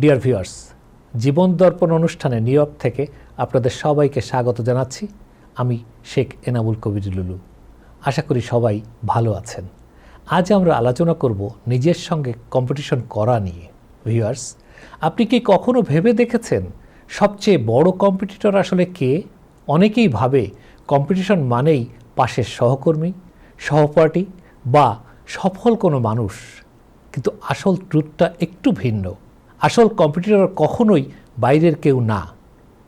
Dear viewers জীবন দর্পণ অনুষ্ঠানে new York থেকে আপনাদের সবাইকে স্বাগত জানাচ্ছি। আমি শেখ এনামুল কবির লুলু। আশা করি সবাই ভালো আছেন। আজ আমরা আলোচনা করব নিজের সঙ্গে কম্পিটিশন করা নিয়ে। ভিউয়ার্স আপনি কি কখনো ভেবে দেখেছেন সবচেয়ে বড় কম্পিটিটর আসলে কে? অনেকেই ভাবে কম্পিটিশন মানেই পাশের সহকর্মী, সহপাঠী বা সফল কোনো মানুষ। কিন্তু আসল ট্রুথটা একটু ভিন্ন। আসল কম্পিটিটর কখনোই বাইরের কেউ না।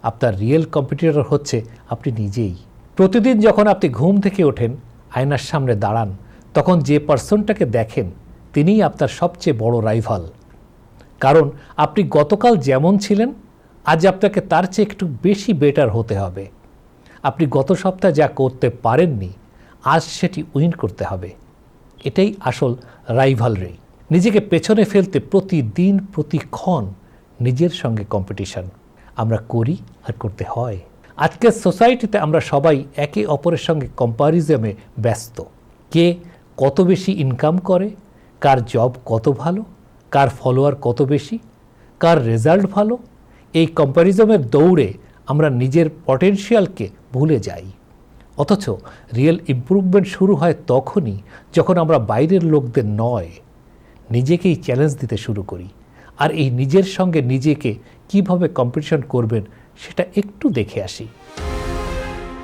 আপনার রিয়েল কম্পিটিটর হচ্ছে আপনি নিজেই। প্রতিদিন যখন আপনি ঘুম থেকে ওঠেন, আয়নার সামনে দাঁড়ান, তখন যে পার্সনটাকে দেখেন, তিনিই আপনার সবচেয়ে বড় রাইভাল। কারণ আপনি গতকাল যেমন ছিলেন, আজ আপনাকে তার চেয়ে একটু বেশি বেটার হতে হবে। আপনি গত সপ্তাহে যা করতে পারেননি, আজ সেটি উইন করতে হবে। এটাই আসল রাইভালরি। নিজেকে পেছনে ফেলতে প্রতিদিন, প্রতিক্ষণ নিজের সঙ্গে কম্পিটিশন আমরা করি আর করতে হয়। আজকের সোসাইটিতে আমরা সবাই একে অপরের সঙ্গে কম্পারিজমে ব্যস্ত। কে কত বেশি ইনকাম করে, কার জব কত ভালো, কার ফলোয়ার কত বেশি, কার রেজাল্ট ভালো, এই কম্প্যারিজমের দৌড়ে আমরা নিজের পটেনশিয়ালকে ভুলে যাই। অথচ রিয়েল ইমপ্রুভমেন্ট শুরু হয় তখনই যখন আমরা বাইরের লোকদের নয় নিজেকেই চ্যালেঞ্জ দিতে শুরু করি। আর এই নিজের সঙ্গে নিজেকে কীভাবে কম্পিটিশন করবেন সেটা একটু দেখে আসি।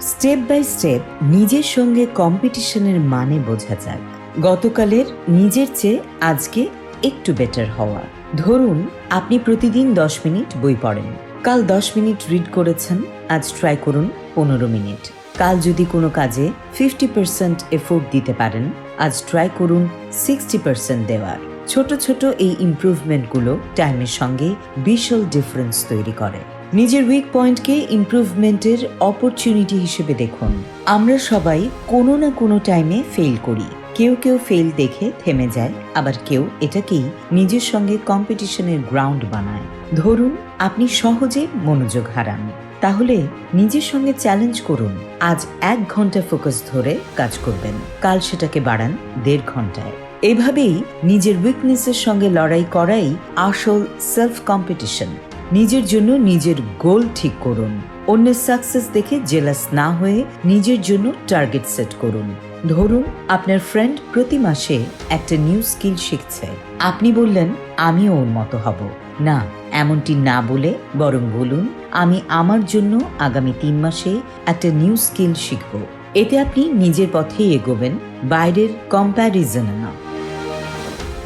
স্টেপ বাই স্টেপ নিজের সঙ্গে কম্পিটিশনের মানে বোঝা যাক। গতকালের নিজের চেয়ে আজকে একটু বেটার হওয়া। ধরুন, আপনি প্রতিদিন দশ মিনিট বই পড়েন। কাল দশ মিনিট রিড করেছেন, আজ ট্রাই করুন পনেরো মিনিট। কাল যদি কোনো কাজে ফিফটি পার্সেন্ট এফোর্ট দিতে পারেন, আজ ট্রাই করুন সিক্সটি পার্সেন্ট দেওয়ার। ছোট ছোট এই ইমপ্রুভমেন্টগুলো টাইমের সঙ্গে বিশাল ডিফারেন্স তৈরি করে। নিজের উইক পয়েন্টকে ইমপ্রুভমেন্টের অপরচুনিটি হিসেবে দেখুন। আমরা সবাই কোনো না কোনো টাইমে ফেল করি। কেউ কেউ ফেল দেখে থেমে যায়, আবার কেউ এটাকেই নিজের সঙ্গে কম্পিটিশনের গ্রাউন্ড বানায়। ধরুন, আপনি সহজে মনোযোগ হারান। তাহলে নিজের সঙ্গে চ্যালেঞ্জ করুন। আজ এক ঘণ্টা ফোকাস ধরে কাজ করবেন। কাল সেটাকে বাড়ান দেড় ঘন্টায়। এভাবেই নিজের উইকনেসের সঙ্গে লড়াই করাই আসল সেলফ কম্পিটিশন নিজের জন্য নিজের গোল ঠিক করুন। অন্যের সাকসেস দেখে জেলাস না হয়ে নিজের জন্য টার্গেট সেট করুন। ধরুন, আপনার ফ্রেন্ড প্রতি মাসে একটা নিউ স্কিল শিখছে। আপনি বললেন আমিও ওর মতো হব। না, এমনটি না বলে বরং বলুন, আমি আমার জন্য আগামী তিন মাসে একটা নিউ স্কিল শিখব। এতে আপনি নিজের পথেই এগোবেন, বাইরের কম্প্যারিজনে না।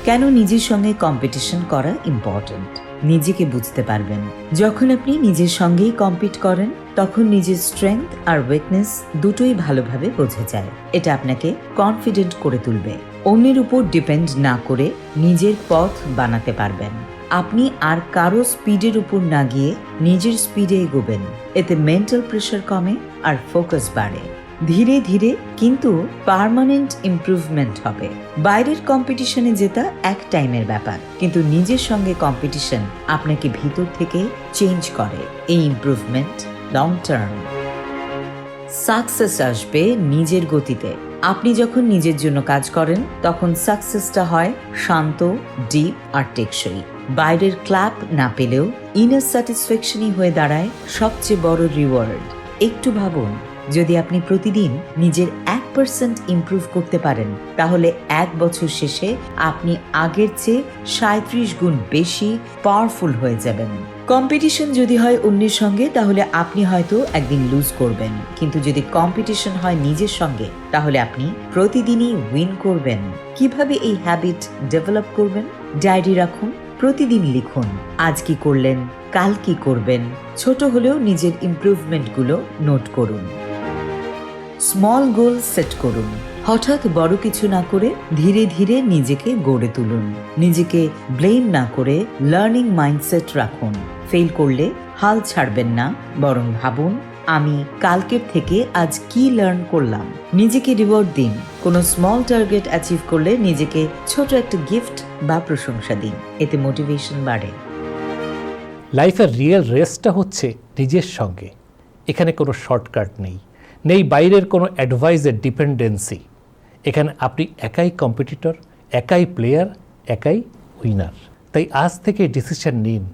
কেন নিজের সঙ্গে কম্পিটিশন করা ইম্পর্ট্যান্ট নিজেকে বুঝতে পারবেন। যখন আপনি নিজের সঙ্গেই কম্পিট করেন, তখন নিজের স্ট্রেংথ আর উইকনেস দুটোই ভালোভাবে বোঝা যায়। এটা আপনাকে কনফিডেন্ট করে তুলবে। অন্যের উপর ডিপেন্ড না করে নিজের পথ বানাতে পারবেন। আপনি আর কারও স্পিডের উপর না গিয়ে নিজের স্পিডে এগোবেন। এতে মেন্টাল প্রেশার কমে আর ফোকাস বাড়ে। ধীরে ধীরে কিন্তু পার্মানেন্ট ইমপ্রুভমেন্ট হবে। বাইরের কম্পিটিশনে জেতা এক টাইমের ব্যাপার, কিন্তু নিজের সঙ্গে কম্পিটিশন আপনাকে ভিতর থেকে চেঞ্জ করে এই ইমপ্রুভমেন্ট লং টার্ম সাকসেস আসবে নিজের গতিতে। আপনি যখন নিজের জন্য কাজ করেন, তখন সাকসেসটা হয় শান্ত ডিপ আর টেকসই। বাইরের ক্ল্যাপ না পেলেও ইনার স্যাটিসফ্যাকশনই হয়ে দাঁড়ায় সবচেয়ে বড় রিওয়ার্ড একটু ভাবুন যদি আপনি প্রতিদিন নিজের এক পার্সেন্ট ইমপ্রুভ করতে পারেন, তাহলে এক বছর শেষে আপনি আগের চেয়ে সাঁত্রিশ গুণ বেশি পাওয়ারফুল হয়ে যাবেন। কম্পিটিশন যদি হয় অন্যের সঙ্গে, তাহলে আপনি হয়তো একদিন লুজ করবেন। কিন্তু যদি কম্পিটিশন হয় নিজের সঙ্গে, তাহলে আপনি প্রতিদিনই উইন করবেন। কীভাবে এই হ্যাবিট ডেভেলপ করবেন? ডায়েরি রাখুন, প্রতিদিন লিখুন। আজ কি করলেন? কাল কি করবেন? ছোট হলেও নিজের ইমপ্রুভমেন্টগুলো নোট করুন। স্মল গোল সেট করুন। হঠাৎ বড় কিছু না করে ধীরে ধীরে নিজেকে গড়ে তুলুন। নিজেকে ব্লেম না করে লার্নিং মাইন্ডসেট রাখুন। ফেল করলে হাল ছাড়বেন না, বরং ভাবুন, আমি কালকের থেকে আজ কি লার্ন করলাম? নিজেকে রিওয়ার্ড দিন। কোনো স্মল টার্গেট অ্যাচিভ করলে নিজেকে ছোট একটা গিফট বা প্রশংসা দিন। এতে মোটিভেশন বাড়ে। লাইফের রিয়েল রেসটা হচ্ছে নিজের সঙ্গে। এখানে কোনো শর্টকাট নেই। নেই বাইরের কোনো অ্যাডভাইসের ডিপেন্ডেন্সি এখানে আপনি একাই কম্পিটিটর একাই প্লেয়ার একাই উইনার তাই আজ থেকে ডিসিশন নিন,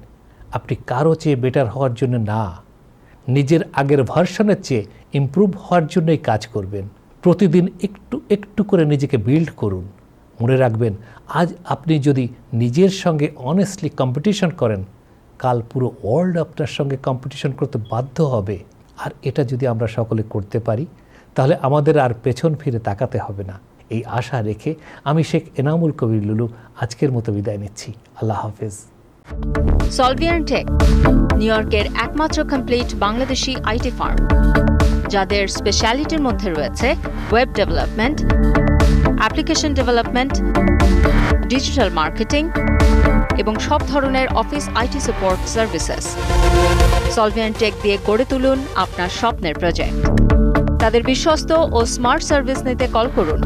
আপনি কারও চেয়ে বেটার হওয়ার জন্য না, নিজের আগের ভার্সনের চেয়ে ইমপ্রুভ হওয়ার জন্যই কাজ করবেন। প্রতিদিন একটু একটু করে নিজেকে বিল্ড করুন। মনে রাখবেন, আজ আপনি যদি নিজের সঙ্গে অনেস্টলি কম্পিটিশন করেন, কাল পুরো ওয়ার্ল্ড আপনার সঙ্গে কম্পিটিশন করতে বাধ্য হবে। আর এটা যদি আমরা সকলে করতে পারি, তাহলে আমাদের আর পেছন ফিরে তাকাতে হবে না। এই আশা রেখে আমি শেখ এনামুল কবির লুলু আজকের মতো বিদায় নিচ্ছি। আল্লাহ হাফেজ। সলভিয়ান টেক, নিউ ইয়র্কের একমাত্র কমপ্লিট বাংলাদেশি আইটি ফার্ম, যাদের স্পেশালিটির মধ্যে রয়েছে web development application development digital marketing এবং সব ধরনের office IT support services Solvian tech দিয়ে গড়ে তুলুন আপনার স্বপ্নের প্রজেক্ট তাদের বিশ্বস্ত ও স্মার্ট সার্ভিস নিতে কল করুন।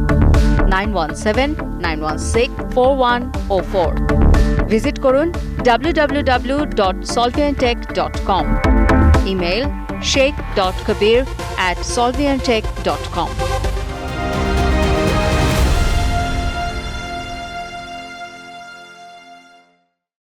Nine one seven nine one six four one o four visit করুন www.solviantech.com email sheikh.kabir at solviantech.com